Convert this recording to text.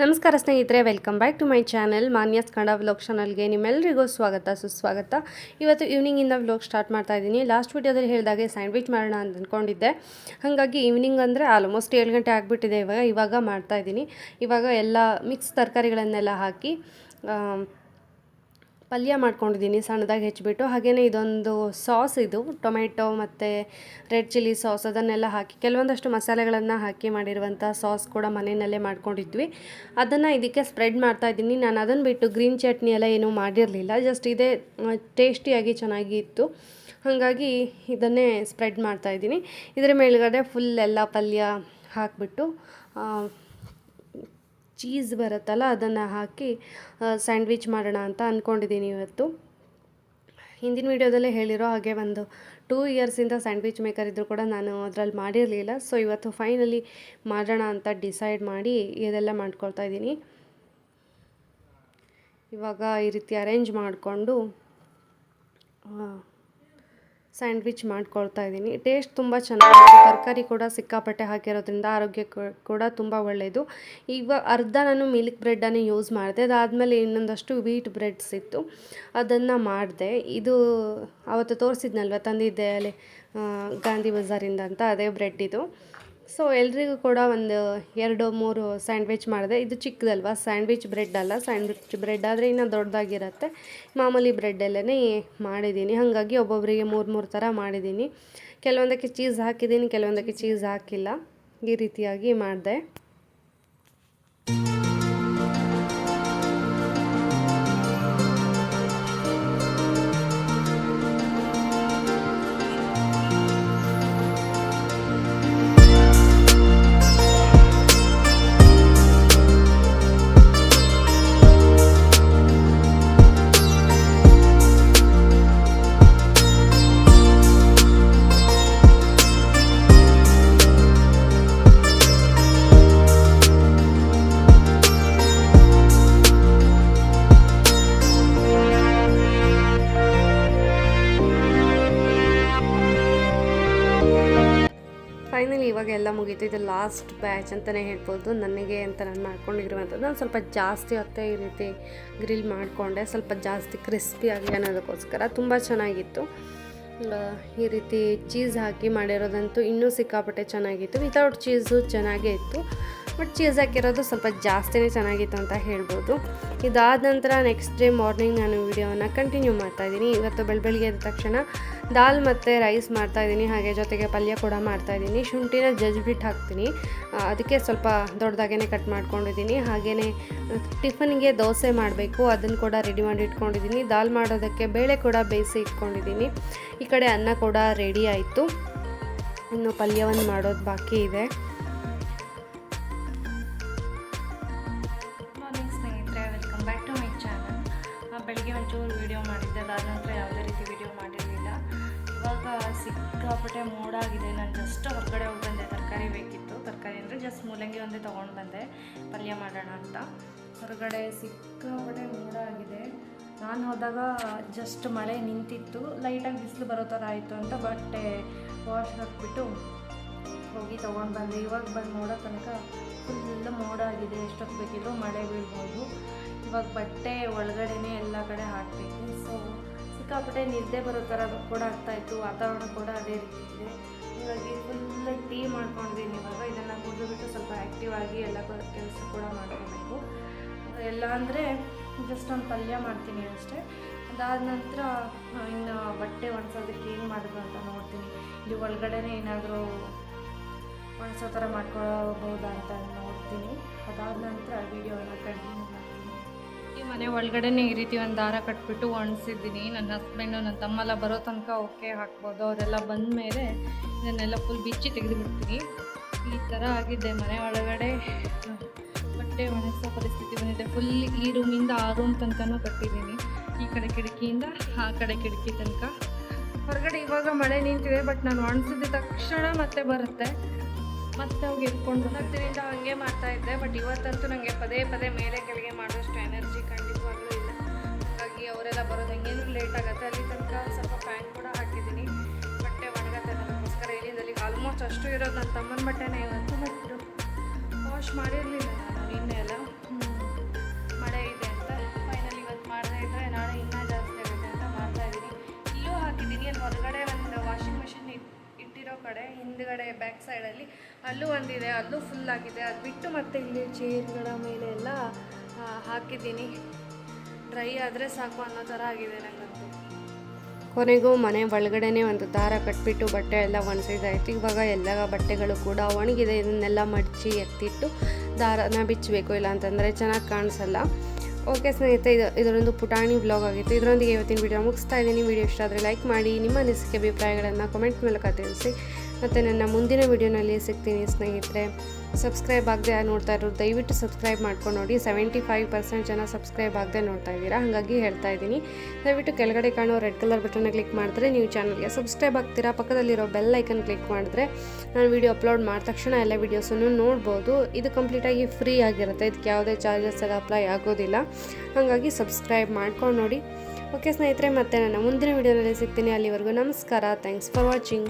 ನಮಸ್ಕಾರ ಸ್ನೇಹಿತರೆ welcome back to my channel Manya's Kannada vlog ಚಾನಲ್ಗೆ ನಿಮ್ಮೆಲ್ಲರಿಗೂ ಸ್ವಾಗತ, ಸುಸ್ವಾಗತ. ಇವತ್ತು ಈವ್ನಿಂಗಿಂದ ವ್ಲಾಗ್ ಸ್ಟಾರ್ಟ್ ಮಾಡ್ತಾ ಇದ್ದೀನಿ. ಲಾಸ್ಟ್ ವೀಡಿಯೋದಲ್ಲಿ ಹೇಳಿದಾಗೆ ಸ್ಯಾಂಡ್ವಿಚ್ ಮಾಡೋಣ ಅಂತ ಅಂದ್ಕೊಂಡಿದ್ದೆ ಹಾಗಾಗಿ ಈವ್ನಿಂಗ್ ಅಂದರೆ ಆಲ್ಮೋಸ್ಟ್ ಏಳು ಗಂಟೆ ಆಗಿಬಿಟ್ಟಿದೆ ಇವಾಗ ಇವಾಗ ಮಾಡ್ತಾ ಇದ್ದೀನಿ. ಇವಾಗ ಎಲ್ಲ ಮಿಕ್ಸ್ ತರಕಾರಿಗಳನ್ನೆಲ್ಲ ಹಾಕಿ ಪಲ್ಯ ಮಾಡ್ಕೊಂಡಿದ್ದೀನಿ, ಸಣ್ಣದಾಗಿ ಹೆಚ್ಚಿಬಿಟ್ಟು. ಹಾಗೆಯೇ ಇದೊಂದು ಸಾಸ್ ಇದು, ಟೊಮೆಟೊ ಮತ್ತು ರೆಡ್ ಚಿಲ್ಲಿ ಸಾಸ್, ಅದನ್ನೆಲ್ಲ ಹಾಕಿ, ಕೆಲವೊಂದಷ್ಟು ಮಸಾಲೆಗಳನ್ನು ಹಾಕಿ ಮಾಡಿರುವಂಥ ಸಾಸ್ ಕೂಡ ಮನೆಯಲ್ಲೇ ಮಾಡ್ಕೊಂಡಿದ್ವಿ. ಅದನ್ನು ಇದಕ್ಕೆ ಸ್ಪ್ರೆಡ್ ಮಾಡ್ತಾ ಇದ್ದೀನಿ. ನಾನು ಅದನ್ನು ಬಿಟ್ಟು ಗ್ರೀನ್ ಚಟ್ನಿ ಎಲ್ಲ ಏನೂ ಮಾಡಿರಲಿಲ್ಲ. ಜಸ್ಟ್ ಇದೇ ಟೇಸ್ಟಿಯಾಗಿ ಚೆನ್ನಾಗಿ ಇತ್ತು ಹಾಗಾಗಿ ಇದನ್ನೇ ಸ್ಪ್ರೆಡ್ ಮಾಡ್ತಾ ಇದ್ದೀನಿ. ಇದರ ಮೇಲುಗಡೆ ಫುಲ್ ಎಲ್ಲ ಪಲ್ಯ ಹಾಕಿಬಿಟ್ಟು ಚೀಸ್ ಬರುತ್ತಲ್ಲ, ಅದನ್ನು ಹಾಕಿ ಸ್ಯಾಂಡ್ವಿಚ್ ಮಾಡೋಣ ಅಂತ ಅಂದ್ಕೊಂಡಿದ್ದೀನಿ ಇವತ್ತು. ಹಿಂದಿನ ವೀಡಿಯೋದಲ್ಲೇ ಹೇಳಿರೋ ಹಾಗೆ ಒಂದು ಟೂ ಇಯರ್ಸಿಂದ ಸ್ಯಾಂಡ್ವಿಚ್ ಮೇಕರ್ ಇದ್ದರೂ ಕೂಡ ನಾನು ಅದರಲ್ಲಿ ಮಾಡಿರಲಿಲ್ಲ. ಸೊ, ಇವತ್ತು ಫೈನಲಿ ಮಾಡೋಣ ಅಂತ ಡಿಸೈಡ್ ಮಾಡಿ ಇದೆಲ್ಲ ಮಾಡ್ಕೊಳ್ತಾ ಇದ್ದೀನಿ. ಇವಾಗ ಈ ರೀತಿ ಅರೇಂಜ್ ಮಾಡಿಕೊಂಡು ಸ್ಯಾಂಡ್ವಿಚ್ ಮಾಡ್ಕೊಳ್ತಾ ಇದ್ದೀನಿ. ಟೇಸ್ಟ್ ತುಂಬ ಚೆನ್ನಾಗಿದೆ. ತರಕಾರಿ ಕೂಡ ಸಿಕ್ಕಾಪಟ್ಟೆ ಹಾಕಿರೋದ್ರಿಂದ ಆರೋಗ್ಯಕ್ಕೆ ಕೂಡ ತುಂಬ ಒಳ್ಳೆಯದು ಈಗ ಅರ್ಧ ನಾನು ಮಿಲ್ಕ್ ಬ್ರೆಡ್ಡನ್ನು ಯೂಸ್ ಮಾಡಿದೆ. ಅದಾದಮೇಲೆ ಇನ್ನೊಂದಷ್ಟು ವೀಟ್ ಬ್ರೆಡ್ಸ್ ಇತ್ತು ಅದನ್ನು ಮಾಡಿದೆ. ಇದು ಅವತ್ತು ತೋರಿಸಿದ್ನಲ್ವ, ತಂದಿದ್ದೆ ಅಲ್ಲಿ ಗಾಂಧಿ ಬಜಾರಿಂದ ಅಂತ ಅದೇ ಬ್ರೆಡ್ ಇದು. ಸೊ ಎಲ್ರಿಗೂ ಕೂಡ ಒಂದು ಎರಡು ಮೂರು ಸ್ಯಾಂಡ್ವಿಚ್ ಮಾಡಿದೆ. ಇದು ಚಿಕ್ಕದಲ್ವ? ಸ್ಯಾಂಡ್ವಿಚ್ ಬ್ರೆಡ್ ಅಲ್ಲ. ಸ್ಯಾಂಡ್ವಿಚ್ ಬ್ರೆಡ್ ಆದರೆ ಇನ್ನೂ ದೊಡ್ಡದಾಗಿರುತ್ತೆ. ಮಾಮೂಲಿ ಬ್ರೆಡ್ಡಲ್ಲೇ ಮಾಡಿದ್ದೀನಿ. ಹಾಗಾಗಿ ಒಬ್ಬೊಬ್ಬರಿಗೆ ಮೂರು ಮೂರು ಥರ ಮಾಡಿದ್ದೀನಿ. ಕೆಲವೊಂದಕ್ಕೆ ಚೀಸ್ ಹಾಕಿದ್ದೀನಿ, ಕೆಲವೊಂದಕ್ಕೆ ಚೀಸ್ ಹಾಕಿಲ್ಲ. ಈ ರೀತಿಯಾಗಿ ಮಾಡಿದೆ. ಎಲ್ಲ ಮುಗೀತು ಇದು ಲಾಸ್ಟ್ ಬ್ಯಾಚ್ ಅಂತಲೇ ಹೇಳ್ಬೋದು. ನನಗೆ ಅಂತ ನಾನು ಮಾಡ್ಕೊಂಡಿರುವಂಥದ್ದು ನಾನು ಸ್ವಲ್ಪ ಜಾಸ್ತಿ ಹೊತ್ತೆ ಈ ರೀತಿ ಗ್ರಿಲ್ ಮಾಡಿಕೊಂಡೆ. ಸ್ವಲ್ಪ ಜಾಸ್ತಿ ಕ್ರಿಸ್ಪಿಯಾಗಿ ಅನ್ನೋದಕ್ಕೋಸ್ಕರ ತುಂಬ ಚೆನ್ನಾಗಿತ್ತು. ಈ ರೀತಿ ಚೀಸ್ ಹಾಕಿ ಮಾಡಿರೋದಂತೂ ಇನ್ನೂ ಸಿಕ್ಕಾಪಟ್ಟೆ ಚೆನ್ನಾಗಿತ್ತು. ವಿತೌಟ್ ಚೀಸು ಚೆನ್ನಾಗೇ ಇತ್ತು. ಬಟ್ ಚೀಸ್ ಹಾಕಿರೋದು ಸ್ವಲ್ಪ ಜಾಸ್ತಿನೇ ಚೆನ್ನಾಗಿತ್ತು ಅಂತ ಹೇಳ್ಬೋದು. ಇದಾದ ನಂತರ ನೆಕ್ಸ್ಟ್ ಡೇ ಮಾರ್ನಿಂಗ್ ನಾನು ವಿಡಿಯೋವನ್ನು ಕಂಟಿನ್ಯೂ ಮಾಡ್ತಾಯಿದ್ದೀನಿ ಇವತ್ತು ಬೆಳ, ಬೆಳಗ್ಗೆ ಎದ್ದ ತಕ್ಷಣ ದಾಲ್ ಮತ್ತು ರೈಸ್ ಮಾಡ್ತಾಯಿದ್ದೀನಿ ಹಾಗೆ ಜೊತೆಗೆ ಪಲ್ಯ ಕೂಡ ಮಾಡ್ತಾಯಿದ್ದೀನಿ ಶುಂಠಿನ ಜಜ್ಬಿಟ್ಟು ಹಾಕ್ತೀನಿ. ಅದಕ್ಕೆ ಸ್ವಲ್ಪ ದೊಡ್ಡದಾಗೇ ಕಟ್ ಮಾಡ್ಕೊಂಡಿದ್ದೀನಿ. ಹಾಗೆಯೇ ಟಿಫನ್ಗೆ ದೋಸೆ ಮಾಡಬೇಕು. ಅದನ್ನು ಕೂಡ ರೆಡಿ ಮಾಡಿ ಇಟ್ಕೊಂಡಿದ್ದೀನಿ. ದಾಲ್ ಮಾಡೋದಕ್ಕೆ ಬೇಳೆ ಕೂಡ ಬೇಯಿಸಿ ಇಟ್ಕೊಂಡಿದ್ದೀನಿ. ಈ ಕಡೆ ಅನ್ನ ಕೂಡ ರೆಡಿ ಆಯಿತು. ಇನ್ನು ಪಲ್ಯವನ್ನು ಮಾಡೋದು ಬಾಕಿ ಇದೆ. ಬೆಳಗ್ಗೆ ಒಂಚೂರು ವೀಡಿಯೋ ಮಾಡಿದ್ದೆ. ಅದಾದ ನಂತರ ಯಾವುದೇ ರೀತಿ ವೀಡಿಯೋ ಮಾಡಿರಲಿಲ್ಲ. ಇವಾಗ ಸಿಕ್ಕಾಪಟ್ಟೆ ಮೋಡಾಗಿದೆ ನಾನು ಜಸ್ಟ್ ಹೊರಗಡೆ ಹೋಗಿ ಬಂದೆ. ತರಕಾರಿ ಬೇಕಿತ್ತು. ತರಕಾರಿ ಅಂದರೆ ಜಸ್ಟ್ ಮೂಲಂಗಿ ಒಂದೇ ತೊಗೊಂಡು ಬಂದೆ. ಪಲ್ಯ ಮಾಡೋಣ ಅಂತ. ಹೊರಗಡೆ ಸಿಕ್ಕಾಪಟ್ಟೆ ಮೋಡ ಆಗಿದೆ. ನಾನು ಹೋದಾಗ ಜಸ್ಟ್ ಮಳೆ ನಿಂತಿತ್ತು. ಲೈಟಾಗಿ ಬಿಸಿಲು ಬರೋ ಥರ ಆಯಿತು ಅಂತ ಬಟ್ಟೆ ವಾಶ್ ಹಾಕ್ಬಿಟ್ಟು ಹೋಗಿ ತೊಗೊಂಡು ಬಂದೆ. ಇವಾಗ ಬಂದು ನೋಡೋ ತನಕ ಫುಲ್ ಮೋಡ ಆಗಿದೆ. ಎಷ್ಟೊತ್ತು ಬೇಕಿದ್ರು ಮಳೆ ಬೀಳ್ಬೋದು. ಇವಾಗ ಬಟ್ಟೆ ಒಳಗಡೆನೇ ಎಲ್ಲ ಕಡೆ ಹಾಕಬೇಕು. ಸೊ ಸಿಕ್ಕಾಪಟ್ಟೆ ನಿದ್ದೆ ಬರೋ ಥರ ಕೂಡ ಆಗ್ತಾಯಿತ್ತು ವಾತಾವರಣ ಕೂಡ ಅದೇ ರೀತಿ ಇದೆ. ಹಾಗಾಗಿ ಫುಲ್ ಟೀ ಮಾಡ್ಕೊಂಡಿದ್ದೀನಿ ಇವಾಗ. ಇದನ್ನು ಕುಡಿದ್ಬಿಟ್ಟು ಸ್ವಲ್ಪ ಆ್ಯಕ್ಟಿವ್ ಆಗಿ ಎಲ್ಲ ಕೆಲಸ ಕೂಡ ಮಾಡ್ಕೋಬೇಕು. ಎಲ್ಲ ಅಂದರೆ ಜಸ್ಟ್ ಒಂದು ಪಲ್ಯ ಮಾಡ್ತೀನಿ ಅಷ್ಟೇ. ಅದಾದ ನಂತರ ಇನ್ನು ಬಟ್ಟೆ ಒಣಸೋದಕ್ಕೆ ಏನು ಮಾಡೋದು ಅಂತ ನೋಡ್ತೀನಿ. ಇಲ್ಲಿ ಒಳಗಡೆನೇ ಏನಾದರೂ ಒಣಸೋ ಥರ ಮಾಡ್ಕೊಳ್ಬೋದಾ ಅಂತ ನೋಡ್ತೀನಿ. ಅದಾದ ನಂತರ ವೀಡಿಯೋನ ಕಂಟಿನ್ಯೂ ಮಾಡ್ತೀನಿ. ಈ ಮನೆ ಒಳಗಡೆನೇ ಈ ರೀತಿ ಒಂದು ದಾರ ಕಟ್ಬಿಟ್ಟು ಒಣಸಿದ್ದೀನಿ. ನನ್ನ ಹಸ್ಬೆಂಡು, ನನ್ನ ತಮ್ಮೆಲ್ಲ ಬರೋ ತನಕ ಓಕೆ ಹಾಕ್ಬೋದು. ಅವರೆಲ್ಲ ಬಂದ ಮೇಲೆ ಇದನ್ನೆಲ್ಲ ಫುಲ್ ಬಿಚ್ಚಿ ತೆಗೆದುಬಿಡ್ತೀನಿ ಈ ಥರ ಆಗಿದೆ ಮನೆ ಒಳಗಡೆ. ಬಟ್ಟೆ ಒಣಗಿಸೋ ಪರಿಸ್ಥಿತಿ ಬಂದಿದೆ. ಫುಲ್ ಈ ರೂಮಿಂದ ಆ ರೂಮ್ ತನಕನೂ ಕಟ್ಟಿದ್ದೀನಿ. ಈ ಕಡೆ ಕಿಟಕಿಯಿಂದ ಆ ಕಡೆ ಕಿಟಕಿ ತನಕ. ಹೊರಗಡೆ ಇವಾಗ ಮಳೆ ನಿಂತಿದೆ ಬಟ್ ನಾನು ಒಣಸಿದ ತಕ್ಷಣ ಮತ್ತೆ ಬರುತ್ತೆ. ಮತ್ತೆ ಹೋಗಿ ಇಟ್ಕೊಂಡು ಹತ್ತಿನಿಂದ ಹಂಗೆ ಮಾಡ್ತಾ ಇದ್ದೆ ಬಟ್ ಇವತ್ತಂತೂ ನನಗೆ ಪದೇ ಪದೇ ಮೇಲೆ ಕೆಳಗೆ ಮಾಡೋಷ್ಟು ಎನರ್ಜಿ ಖಂಡಿತವಾಗ್ಲೂ ಇಲ್ಲ. ಹಾಗಾಗಿ ಅವರೆಲ್ಲ ಬರೋದು ಹೆಂಗೇನು ಲೇಟ್ ಆಗುತ್ತೆ. ಅಲ್ಲಿ ತನಕ ಸ್ವಲ್ಪ ಫ್ಯಾನ್ ಕೂಡ ಹಾಕಿದ್ದೀನಿ. ಬಟ್ಟೆ ಒಣಗತ್ತೆ. ನನಗೋಸ್ಕರ ಇಲ್ಲಿಂದಲ್ಲಿ ಆಲ್ಮೋಸ್ಟ್ ಅಷ್ಟು ಇರೋದು ನನ್ನ ತಮ್ಮನ ಬಟ್ಟೆನೇ ಇವತ್ತು ಬಿಟ್ಟು ವಾಶ್ ಮಾಡಿರಲಿಲ್ಲ ನಾನು ನಿನ್ನೆ ಎಲ್ಲ. ಮಳೆ ಇದೆ ಅಂತ. ಫೈನಲ್ ಇವತ್ತು ಮಾಡದೇ ಇದ್ದರೆ ನಾಳೆ ಇನ್ನೂ ಜಾಸ್ತಿ ಆಗುತ್ತೆ ಅಂತ ಮಾಡ್ತಾ ಇದ್ದೀನಿ. ಇಲ್ಲೂ ಹಾಕಿದ್ದೀನಿ. ಅಲ್ಲಿ ಹೊರಗಡೆ ಒಂದು ವಾಷಿಂಗ್ ಮಿಷಿನ್ ಇಟ್ಟಿರೋ ಕಡೆ ಹಿಂದ್ಗಡೆ ಬ್ಯಾಕ್ ಸೈಡಲ್ಲಿ ಅಲ್ಲೂ ಒಂದಿದೆ, ಅಲ್ಲೂ ಫುಲ್ ಆಗಿದೆ. ಅದು ಬಿಟ್ಟು ಮತ್ತೆ ಇಲ್ಲಿ ಚೇರ್ಗಳ ಮೇಲೆ ಎಲ್ಲ ಹಾಕಿದ್ದೀನಿ. ಡ್ರೈ ಆದರೆ ಸಾಕು ಅನ್ನೋ ಥರ ಆಗಿದೆ ನನಗಂತೂ ಕೊನೆಗೂ ಮನೆ ಒಳಗಡೆನೆ ಒಂದು ದಾರ ಕಟ್ಬಿಟ್ಟು ಬಟ್ಟೆ ಎಲ್ಲ ಒಣಸಿದಾಯ್ತು. ಇವಾಗ ಎಲ್ಲ ಬಟ್ಟೆಗಳು ಕೂಡ ಒಣಗಿದೆ. ಇದನ್ನೆಲ್ಲ ಮಡಚಿ ಎತ್ತಿಟ್ಟು ದಾರನ ಬಿಚ್ಚಬೇಕು. ಇಲ್ಲ ಅಂತಂದರೆ ಚೆನ್ನಾಗಿ ಕಾಣಿಸಲ್ಲ. ಓಕೆ ಸ್ನೇಹಿತರೆ, ಇದು ಇದರೊಂದು ಪುಟಾಣಿ ಬ್ಲಾಗ್ ಆಗಿತ್ತು. ಇದರೊಂದಿಗೆ ಇವತ್ತಿನ ವಿಡಿಯೋ ಮುಗಿಸ್ತಾ ಇದ್ದೀನಿ. ವೀಡಿಯೋ ಇಷ್ಟ ಆದರೆ ಲೈಕ್ ಮಾಡಿ. ನಿಮ್ಮ ಅನಿಸಿಕೆ ಅಭಿಪ್ರಾಯಗಳನ್ನು ಕಮೆಂಟ್ ಮೂಲಕ ತಿಳಿಸಿ. ಮತ್ತು ನನ್ನ ಮುಂದಿನ ವಿಡಿಯೋನಲ್ಲಿ ಸಿಗ್ತೀನಿ ಸ್ನೇಹಿತರೆ. ಸಬ್ಸ್ಕ್ರೈಬ್ ಆಗದೆ ನೋಡ್ತಾ ಇರೋರು ದಯವಿಟ್ಟು ಸಬ್ಸ್ಕ್ರೈಬ್ ಮಾಡ್ಕೊಂಡು ನೋಡಿ. ಸೆವೆಂಟಿ ಫೈವ್ ಪರ್ಸೆಂಟ್ ಜನ ಸಬ್ಸ್ಕ್ರೈಬ್ ಆಗದೆ ನೋಡ್ತಾ ಇದ್ದೀರಾ? ಹಾಗಾಗಿ ಹೇಳ್ತಾ ಇದ್ದೀನಿ. ದಯವಿಟ್ಟು ಕೆಳಗಡೆ ಕಾಣೋ ರೆಡ್ ಕಲರ್ ಬಟನ್ನ ಕ್ಲಿಕ್ ಮಾಡಿದ್ರೆ ನೀವು ಚಾನಲ್ಗೆ ಸಬ್ಸ್ಕ್ರೈಬ್ ಆಗ್ತೀರಾ? ಪಕ್ಕದಲ್ಲಿರೋ ಬೆಲ್ ಐಕನ್ ಕ್ಲಿಕ್ ಮಾಡಿದ್ರೆ ನಾನು ವಿಡಿಯೋ ಅಪ್ಲೋಡ್ ಮಾಡಿದ ತಕ್ಷಣ ಎಲ್ಲ ವೀಡಿಯೋಸನ್ನು ನೋಡ್ಬೋದು. ಇದು ಕಂಪ್ಲೀಟಾಗಿ ಫ್ರೀ ಆಗಿರುತ್ತೆ. ಇದಕ್ಕೆ ಯಾವುದೇ ಚಾರ್ಜಸ್ ಎಲ್ಲ ಅಪ್ಲೈ ಆಗೋದಿಲ್ಲ. ಹಾಗಾಗಿ ಸಬ್ಸ್ಕ್ರೈಬ್ ಮಾಡ್ಕೊಂಡು ನೋಡಿ. ಓಕೆ ಸ್ನೇಹಿತರೆ, ಮತ್ತೆ ನನ್ನ ಮುಂದಿನ ವೀಡಿಯೋನಲ್ಲಿ ಸಿಗ್ತೀನಿ. ಅಲ್ಲಿವರೆಗೂ ನಮಸ್ಕಾರ. Thanks for watching.